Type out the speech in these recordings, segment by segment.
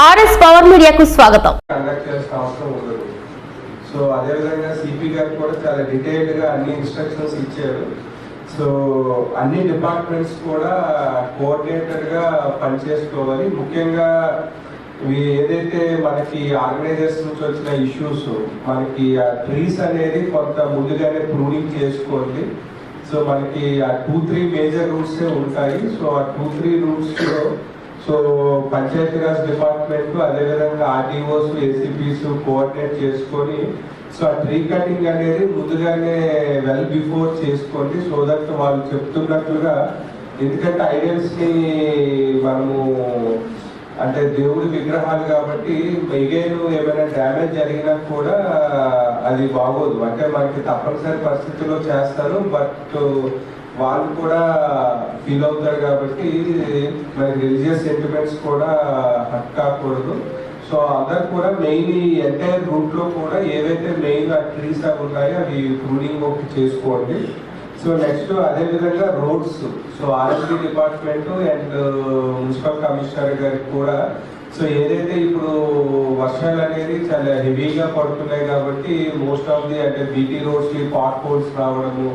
RS power మీడియాకు స్వాగతం. Conduct అవసరం ఉండదు. సో అదేవిధంగా సిపి గారు కూడా చాలా డీటెయిల్డ్గా అన్ని ఇన్స్ట్రక్షన్స్ ఇచ్చారు. సో అన్ని డిపార్ట్మెంట్స్ కూడా కోఆర్డినేటర్గా పనిచేసుకోవాలి. ముఖ్యంగా ఇవి ఏదైతే మనకి ఆర్గనైజర్స్ నుంచి వచ్చిన ఇష్యూస్ మనకి ఆ ట్రీస్ అనేది కొంత ముందుగానే ప్రూనింగ్ చేసుకోండి. సో మనకి ఆ టూ త్రీ మేజర్ రూట్సే ఉంటాయి. సో ఆ టూ త్రీ రూట్స్లో సో సో పంచాయతీరాజ్ డిపార్ట్మెంట్ అదేవిధంగా ఆర్డీఓస్ ఏసీపీస్ కోఆర్డినేట్ చేసుకొని సో ఆ ట్రీ కటింగ్ అనేది ముందుగానే వెల్ బిఫోర్ చేసుకోండి సో దట్ వాళ్ళు చెప్తున్నట్లుగా ఎందుకంటే ఐడియల్స్ని మనము అంటే దేవుడి విగ్రహాలు కాబట్టి మిగేను ఏమైనా డ్యామేజ్ జరిగినా కూడా అది బాగోదు. అంటే మనకి తప్పనిసరి పరిస్థితుల్లో చేస్తారు బట్ వాళ్ళు కూడా ఫీల్ అవుతారు కాబట్టి మరి రిలీజియస్ సెంటిమెంట్స్ కూడా హట్ కాకూడదు. సో అందరు కూడా మెయిన్ ఎంటైర్ రూట్లో కూడా ఏవైతే మెయిన్ ఆ ట్రీస్ అవి ఉన్నాయో అవి ప్రూనింగ్ ఒకటి చేసుకోండి. సో నెక్స్ట్ అదే విధంగా roads so RSD department and municipal commissioner గారికి కూడా సో ఏదైతే ఇప్పుడు వర్షాలు అనేది చాలా హెవీగా పడుతున్నాయి కాబట్టి మోస్ట్ ఆఫ్ ది అంటే బీటీ రోడ్స్ పాట్ హోల్స్ రావడము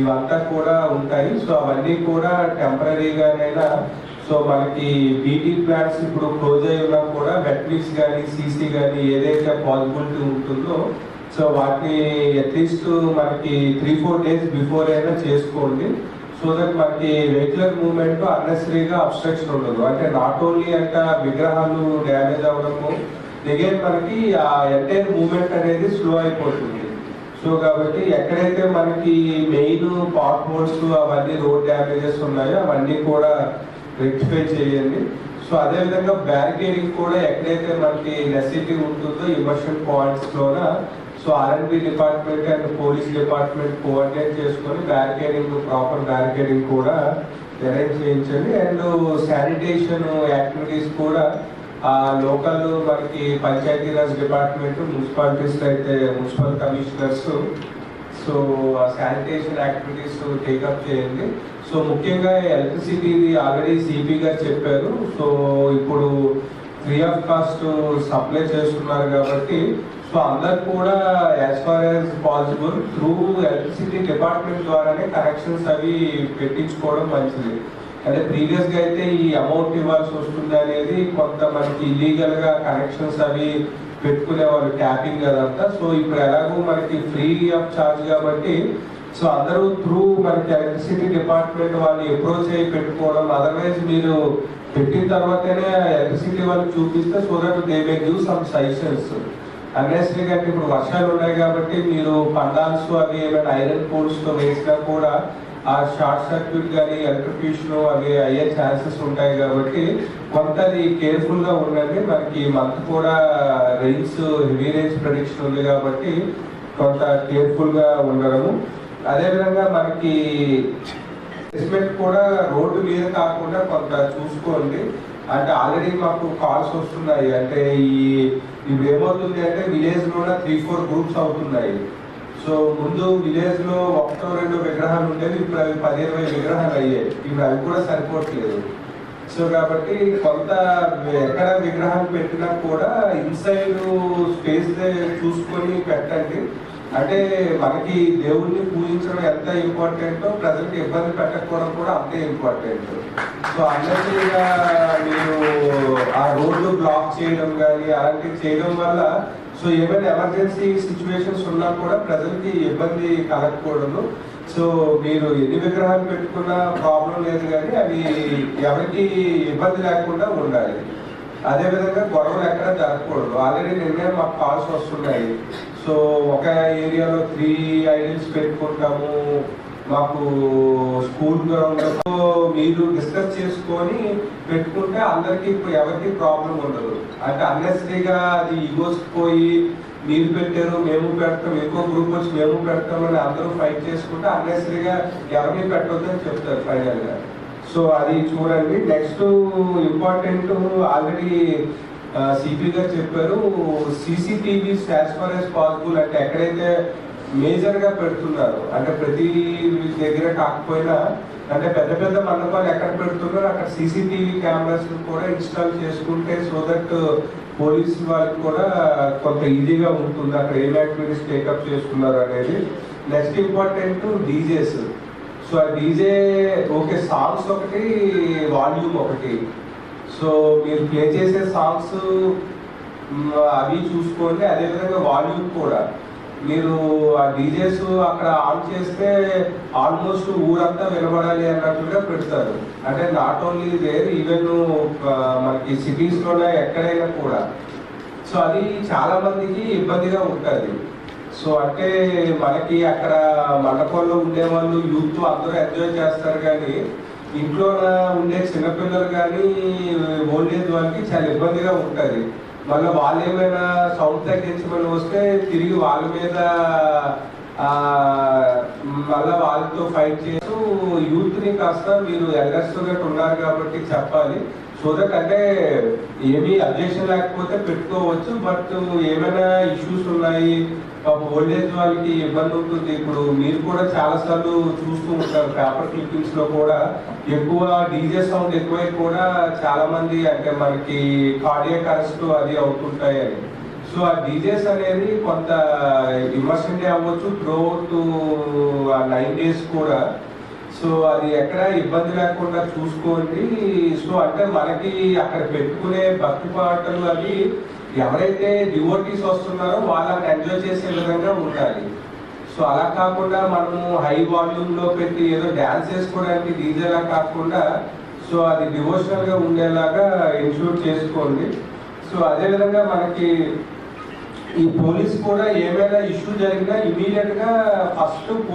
ఇవంతా కూడా ఉంటాయి. సో అవన్నీ కూడా టెంపరీగానైనా సో మనకి బీటీ ప్లాంట్స్ ఇప్పుడు క్లోజ్ అయి ఉన్నా కూడా వెట్మిక్స్ కానీ సీసీ కానీ ఏదైతే పాసిబిలిటీ ఉంటుందో సో వాటిని అట్లీస్ట్ మనకి త్రీ ఫోర్ డేస్ బిఫోర్ అయినా చేసుకోండి. సో దట్ మనకి వెహికులర్ మూవ్మెంట్ అన్నెసరీగా అబ్స్ట్రక్షన్ ఉండదు. అంటే నాట్ ఓన్లీ అంట విగ్రహాలు డ్యామేజ్ అవ్వడము అగైన్ మనకి ఆ ఎంటైర్ మూమెంట్ అనేది స్లో అయిపోతుంది. సో కాబట్టి ఎక్కడైతే మనకి మెయిన్ పాట్ హోల్స్ అవన్నీ రోడ్ డ్యామేజెస్ ఉన్నాయో అవన్నీ కూడా రెక్టిఫై చేయండి. సో అదే విధంగా బ్యారికేడింగ్ కూడా ఎక్కడైతే మనకి నెసిటీ ఉంటుందో ఇమర్షన్ పాయింట్స్ లోన so R and B department and police department coordinate చేసుకొని బ్యారికేడింగ్ ప్రాపర్ బ్యారికేడింగ్ కూడా అరేంజ్ చేయించండి. అండ్ శానిటేషన్ యాక్టివిటీస్ కూడా ఆ లోకల్ మనకి పంచాయతీరాజ్ డిపార్ట్మెంట్ మున్సిపాలిటీస్ అయితే మున్సిపల్ కమిషనర్స్. సో ఆ శానిటేషన్ యాక్టివిటీస్ టేకప్ చేయండి. సో ముఖ్యంగా ఎలక్ట్రిసిటీ ఆల్రెడీ సిపి గారు చెప్పారు. సో ఇప్పుడు ఫ్రీ ఆఫ్ కాస్ట్ సప్లై చేస్తున్నారు కాబట్టి సో అందరు కూడా as far as possible through electricity department ద్వారానే కనెక్షన్స్ అవి పెట్టించుకోవడం మంచిది. అంటే ప్రీవియస్గా అయితే ఈ అమౌంట్ ఇవ్వాల్సి వస్తుంది అనేది కొంత మనకి ఇల్లీగల్గా కనెక్షన్స్ అవి పెట్టుకునేవాళ్ళు ట్యాపింగ్ అదంతా. సో ఇప్పుడు ఎలాగో మనకి ఫ్రీ ఆఫ్ చార్జ్ కాబట్టి సో అందరూ త్రూ మనకి ఎలక్ట్రిసిటీ డిపార్ట్మెంట్ వాళ్ళు అప్రోచ్ అయ్యి పెట్టుకోవడం అదర్వైజ్ మీరు పెట్టిన తర్వాతనే ఎలక్ట్రిసిటీ వాళ్ళకి చూపిస్తే so that they may give some suggestions unnecessary అంటే ఇప్పుడు వర్షాలు ఉన్నాయి కాబట్టి మీరు పండాల్స్ అవి ఏమైనా ఐరన్ పోల్స్తో వేసినా కూడా ఆ షార్ట్ సర్క్యూట్ కానీ ఎలక్ట్రిఫికేషన్ అవి అయ్యే ఛాన్సెస్ ఉంటాయి కాబట్టి కొంత అది కేర్ఫుల్గా ఉండండి. మనకి మంత్ కూడా రైన్స్ హెవీ రైన్స్ ప్రొడిక్షన్ ఉంది కాబట్టి కొంత కేర్ఫుల్గా ఉండడము. అదేవిధంగా మనకి అసెస్మెంట్ కూడా రోడ్డు మీద కాకుండా కొంత చూసుకోండి. అంటే ఆల్రెడీ మాకు కాల్స్ వస్తున్నాయి. అంటే ఈ ఇప్పుడు ఏమవుతుంది అంటే విలేజ్లో త్రీ ఫోర్ గ్రూప్స్ అవుతున్నాయి. సో ముందు విలేజ్లో ఒకటో రెండు విగ్రహాలు ఉండేవి. ఇప్పుడు అవి పది ఇరవై విగ్రహాలు అయ్యాయి. ఇప్పుడు అవి కూడా సరిపోవట్లేదు. సో కాబట్టి కొంత ఎక్కడ విగ్రహాలు పెట్టినా కూడా ఇన్సైడ్ స్పేస్ చూసుకొని పెట్టండి. అంటే మనకి దేవుణ్ణి పూజించడం ఎంత ఇంపార్టెంటో ప్రజలకు ఇబ్బంది పెట్టకపోవడం కూడా అంతే ఇంపార్టెంట్. సో అందరికీ మీరు ఆ రోడ్లు బ్లాక్ చేయడం కానీ అలాంటివి చేయడం వల్ల సో ఏమైనా ఎమర్జెన్సీ సిచ్యువేషన్స్ ఉన్నా కూడా ప్రజలకి ఇబ్బంది కలగకూడదు. సో మీరు ఎన్ని విగ్రహాలు పెట్టుకున్నా ప్రాబ్లం లేదు కానీ అవి ఎవరికి ఇబ్బంది లేకుండా ఉండాలి. అదే విధంగా గొడవలు ఎక్కడ జరగకూడదు. ఆల్రెడీ నిన్నే మాకు కాల్స్ వస్తున్నాయి. సో ఒక ఏరియాలో త్రీ ఐడియల్స్ పెట్టుకుంటాము. మాకు స్కూల్ గ్రౌండ్తో మీరు డిస్కస్ చేసుకొని పెట్టుకుంటే అందరికి ఎవరికి ప్రాబ్లం ఉండదు. అంటే అన్నెసరీగా అది ఈగోస్ పోయి మీరు పెట్టారు మేము పెడతాం ఇంకో గ్రూప్ వచ్చి మేము పెడతాం అని అందరూ ఫైట్ చేసుకుంటే అన్నెసరీగా ఎవరిని పెట్టొద్దని చెప్తారు ఫైనల్గా సో అది చూడండి. నెక్స్ట్ ఇంపార్టెంట్ ఆల్రెడీ సిపి గారు చెప్పారు CCTV as far as possible అంటే ఎక్కడైతే మేజర్గా పెడుతున్నారు అంటే ప్రతి దగ్గర కాకపోయినా అంటే పెద్ద పెద్ద మండపాలు ఎక్కడ పెడుతున్నారు అక్కడ సీసీటీవీ కెమెరాస్ కూడా ఇన్స్టాల్ చేసుకుంటే సో దట్ పోలీస్ వాళ్ళకి కూడా కొంత ఈజీగా ఉంటుంది. అక్కడ ఏం యాక్టివిటీస్ టేకప్ చేసుకున్నారు అనేది. నెక్స్ట్ ఇంపార్టెంట్ డీజేస్ సో ఆ డీజే ఓకే సాంగ్స్ ఒకటి వాల్యూమ్ ఒకటి. సో మీరు ప్లే చేసే సాంగ్స్ అవి చూసుకోండి. అదేవిధంగా వాల్యూమ్ కూడా. మీరు ఆ డీజేస్ అక్కడ ఆన్ చేస్తే ఆల్మోస్ట్ ఊరంతా వినబడాలి అన్నట్టుగా పెడతారు. అంటే నాట్ ఓన్లీ దేర్ ఈవెన్ మనకి సిటీస్లోనే ఎక్కడైనా కూడా. సో అది చాలా మందికి ఇబ్బందిగా ఉంటుంది. సో అంటే మనకి అక్కడ మండపంలో ఉండే వాళ్ళు యూత్ అందరూ ఎంజాయ్ చేస్తారు కానీ ఇంట్లో ఉండే చిన్నపిల్లలు కానీ ఓల్డ్ ఏజ్ వాళ్ళకి చాలా ఇబ్బందిగా ఉంటుంది. మళ్ళీ వాళ్ళు ఏమైనా సౌండ్ తగ్గించమని వస్తే తిరిగి వాళ్ళ మీద మళ్ళీ వాళ్ళతో ఫైట్ చేస్తూ యూత్ని కాస్త మీరు ఎల్ఎస్గా ఉన్నారు కాబట్టి చెప్పాలి. దట్ అంటే ఏమీ అబ్జెక్షన్ లేకపోతే పెట్టుకోవచ్చు బట్ ఏమైనా ఇష్యూస్ ఉన్నాయి ఓల్డ్ ఏజ్ వాళ్ళకి ఇబ్బంది ఉంటుంది. ఇప్పుడు మీరు కూడా చాలాసార్లు చూస్తూ ఉంటారు పేపర్ క్లిప్పింగ్స్లో కూడా ఎక్కువ డీజే సౌండ్ ఎక్కువై కూడా చాలా మంది అంటే మనకి కార్డియక్ అరెస్ట్ అది అవుతుంటాయి అని. సో ఆ డీజేస్ అనేది కొంత ఇమర్షన్ అవ్వచ్చు. త్రూ ఆ నైన్ డేస్ కూడా సో అది ఎక్కడ ఇబ్బంది లేకుండా చూసుకోండి. సో అంటే మనకి అక్కడ పెట్టుకునే భక్తి పాటలు అవి ఎవరైతే డివోటీస్ వస్తున్నారో వాళ్ళని ఎంజాయ్ చేసే విధంగా ఉండాలి. సో అలా కాకుండా మనము హై వాల్యూమ్లో పెట్టి ఏదో డ్యాన్స్ చేసుకోవడానికి డీజేలా కాకుండా సో అది డివోషనల్గా ఉండేలాగా ఇన్షూర్ చేసుకోండి. సో అదే విధంగా మనకి ఈ పోలీస్ కూడా ఏమైనా ఇష్యూ జరిగినా ఇమీడియట్గా ఫస్ట్